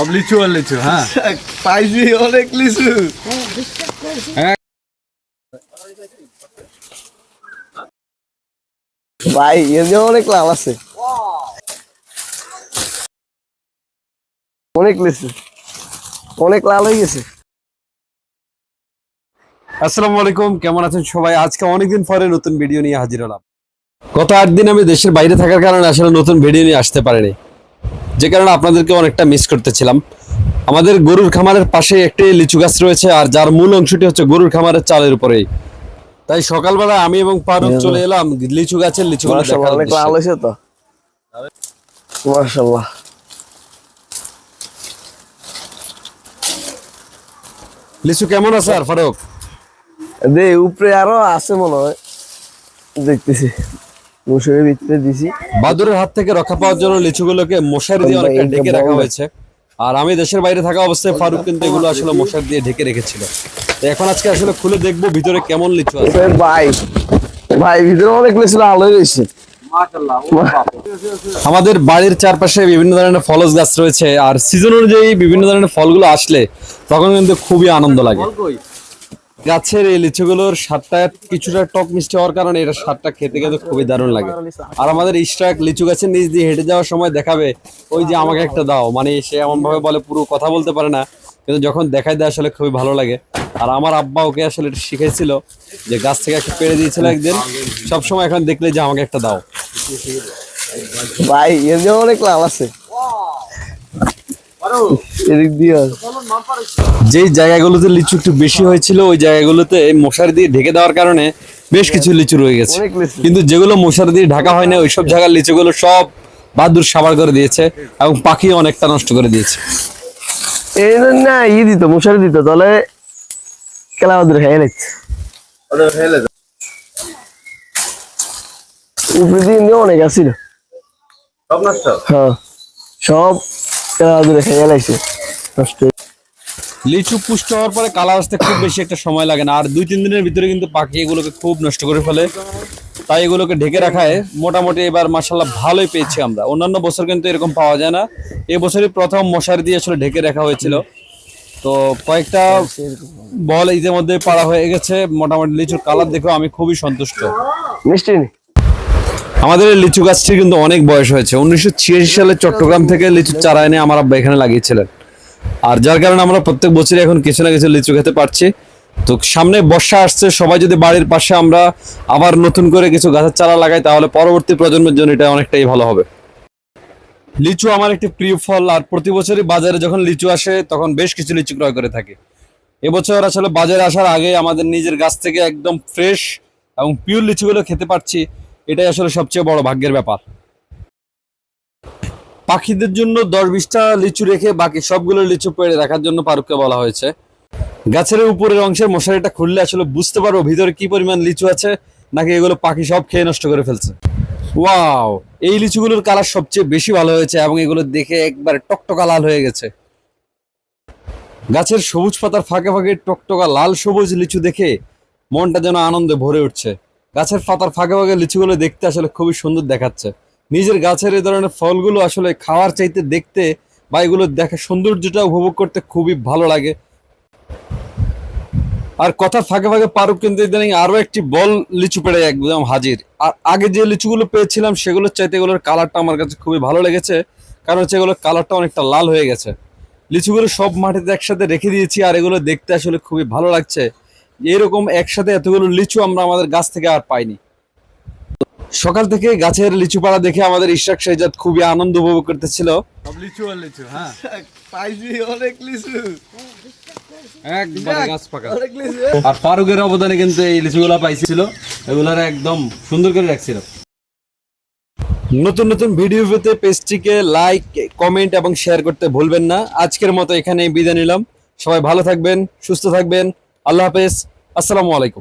সব লিচু আর লিচু হ্যাঁ। পাইছি অনেক লিচু। ভাই এমনি অনেক লাভ আছে। অনেক লিচু। অনেক লাল হয়ে গেছে। আসসালামু আলাইকুম কেমন আছেন সবাই? আজকে অনেকদিন পরে নতুন ভিডিও নিয়ে হাজির হলাম। গত আট দিন আমি দেশের বাইরে থাকার কারণে আসলে নতুন ভিডিও নিয়ে আসতে পারিনি। যে কারণে আপনাদেরকে অনেকটা মিস করতেছিলাম। আমাদের গরুর খামারের পাশে একটি লিচু গাছ রয়েছে আর যার মূল অংশটি হচ্ছে গরুর খামারের চালের উপরেই। তাই সকালবেলা আমি এবং ফারুক চলে এলাম লিচু গাছের তো। মার্শাল্লাহ লিচু কেমন আছে আর ফারুক? দে উপরে আরও আছে মনে হয়। দেখতেছি। মুসুরের ভিতরে দিছি। বাদুরের হাত থেকে রক্ষা পাওয়ার জন্য লিচুগুলোকে মশারি দিয়ে অনেকটা ঢেকে রাখা হয়েছে। আর আমি দেশের বাইরে থাকা অবস্থায় ফারুক কিন্তু এগুলো আসলে মশারি দিয়ে ঢেকে রেখেছিল। তো এখন আজকে আসলে খুলে দেখব ভিতরে কেমন লিচু আছে। ভাই ভাই ভিতরে অনেক লিচু রয়েছে আমাদের বাড়ির চারপাশে বিভিন্ন ধরনের ফলস গাছ রয়েছে আর সিজন অনুযায়ী বিভিন্ন ধরনের ফলগুলো আসলে তখন কিন্তু খুবই আনন্দ লাগে। গাছের এই লিচুগুলোর স্বাদটা কিছুটা টক মিষ্টি হওয়ার কারণে এটা স্বাদটা খেতে কিন্তু খুবই দারুণ লাগে। আর আমাদের ইস্টাক লিচু গাছের নিচ দিয়ে হেঁটে যাওয়ার সময় দেখাবে, ওই যে আমাকে একটা দাও। মানে সে এমন ভাবে বলে, পুরো কথা বলতে পারে না, কিন্তু যখন দেখাই দেয় আসলে খুবই ভালো লাগে। আর আমার আব্বা ওকে আসলে এটা শিখেছিল যে গাছ থেকে একটা পেড়ে দিয়েছিল একদিন। সবসময় এখন দেখলে যে আমাকে একটা দাও। ভাই এমনি অনেক লাভ আছে। যেই জায়গাগুলোতে লিচু একটু বেশি হয়েছিল ওই জায়গাগুলোতে মশারি দিয়ে ঢেকে দেওয়ার কারণে বেশ কিছু লিচু রয়ে গেছে। কিন্তু যেগুলো মশারি দিয়ে ঢাকা হয় না ওইসব জায়গার লিচুগুলো সব বাদুর সাবার করে দিয়েছে এবং পাখি অনেকটা নষ্ট করে দিয়েছে। এই না ই দিত মশারি দিত তাহলে খেলা ওদের খেয়ে উপরে দিয়ে অনেক আসছিল সব নষ্ট? হয়ে- লিচু পুষ্ট হওয়ার পরে কালার আসতে খুব বেশি একটা সময় লাগে না। আর দুই তিন দিনের ভিতরে কিন্তু পাখি এগুলোকে খুব নষ্ট করে ফেলে। তাই এগুলোকে ঢেকে রাখায় মোটামুটি এবার মাসাল্লাহ ভালোই পেয়েছি আমরা। অন্যান্য বছর কিন্তু এরকম পাওয়া যায় না। এই বছরই প্রথম মশারি দিয়ে আসলে ঢেকে রাখা হয়েছিল। তো কয়েকটা বল ইতিমধ্যে পাড়া হয়ে গেছে। মোটামুটি লিচুর কালার দেখেও আমি খুবই সন্তুষ্ট। মিষ্টি নি? আমাদের লিচু গাছটির কিন্তু অনেক বয়স হয়েছে। উনিশশো ছিয়াশি সালে চট্টগ্রাম থেকে লিচুর চারা এনে আমার আব্বা এখানে লাগিয়েছিলেন। আর যার কারণে আমরা প্রত্যেক বছরই এখন কিছু না কিছু লিচু খেতে পারছি। তো সামনে বর্ষা আসছে, সবাই যদি বাড়ির পাশে আমরা আবার নতুন করে কিছু গাছের চারা লাগাই, তাহলে পরবর্তী প্রজন্মের জন্য এটা অনেকটাই ভালো হবে। লিচু আমার একটি প্রিয় ফল, আর প্রতি বছরই বাজারে যখন লিচু আসে, তখন বেশ কিছু লিচু ক্রয় করে থাকি। এবছর আসলে বাজারে আসার আগে আমাদের নিজের গাছ থেকে একদম ফ্রেশ এবং পিওর লিচুগুলো খেতে পারছি। এটাই আসলে সবচেয়ে বড় ভাগ্যের ব্যাপার। পাখিদের জন্য দশ বিশটা লিচু রেখে বাকি সবগুলো লিচু পেড়ে রাখার জন্য পারুককে বলা হয়েছে। গাছের উপরের অংশের মশারিটা খুললে আসলে বুঝতে পারব ভিতরে কি পরিমাণ লিচু আছে, নাকি এগুলো পাখি সব খেয়ে নষ্ট করে ফেলছে। ওয়াও! এই লিচুগুলোর কালার সবচেয়ে বেশি ভালো হয়েছে এবং এগুলো দেখে একবার টকটকা লাল হয়ে গেছে। গাছের সবুজ পাতার ফাঁকে ফাঁকে টকটকা লাল সবুজ লিচু দেখে মনটা যেন আনন্দে ভরে উঠছে। গাছের পাতার ফাঁকে ফাঁকে লিচুগুলো দেখতে আসলে খুবই সুন্দর দেখাচ্ছে। নিজের গাছের এই ধরনের ফলগুলো আসলে খাওয়ার চাইতে দেখতে বা এগুলো দেখে সৌন্দর্যটা উপভোগ করতে খুবই ভালো লাগে। আর কথার ফাঁকে ফাঁকে পারুক কিন্তু ইদানিং আরও একটি বল লিচু পেড়ে একদম হাজির। আর আগে যে লিচুগুলো পেয়েছিলাম সেগুলোর চাইতে এগুলোর কালারটা আমার কাছে খুবই ভালো লেগেছে। কারণ হচ্ছে এগুলোর কালারটা অনেকটা লাল হয়ে গেছে। লিচুগুলো সব মাটিতে একসাথে রেখে দিয়েছি আর এগুলো দেখতে আসলে খুবই ভালো লাগছে। এরকম একসাথে এতগুলো লিচু আমরা আমাদের গাছ থেকে আর পাইনি। সকাল থেকে গাছের লিচু পাড়া দেখে আমাদের ইশাক শেজাদ খুবই আনন্দ উপভোগ করতেছিল। লিচু আর লিচু হ্যাঁ। পাইছি অনেক লিচু। একবারে গাছ পাকা। আর ফারুকের অবদানে কিন্তু এই লিচুগুলো পাইছিল এগুলার একদম সুন্দর করে রাখছিল। নতুন নতুন ভিডিও পেতে পেজটিকে লাইক কমেন্ট এবং শেয়ার করতে ভুলবেন না। আজকের মতো এখানে বিদায় নিলাম। সবাই ভালো থাকবেন সুস্থ থাকবেন। আল্লাহ হাফেজ। আসসালামু আলাইকুম।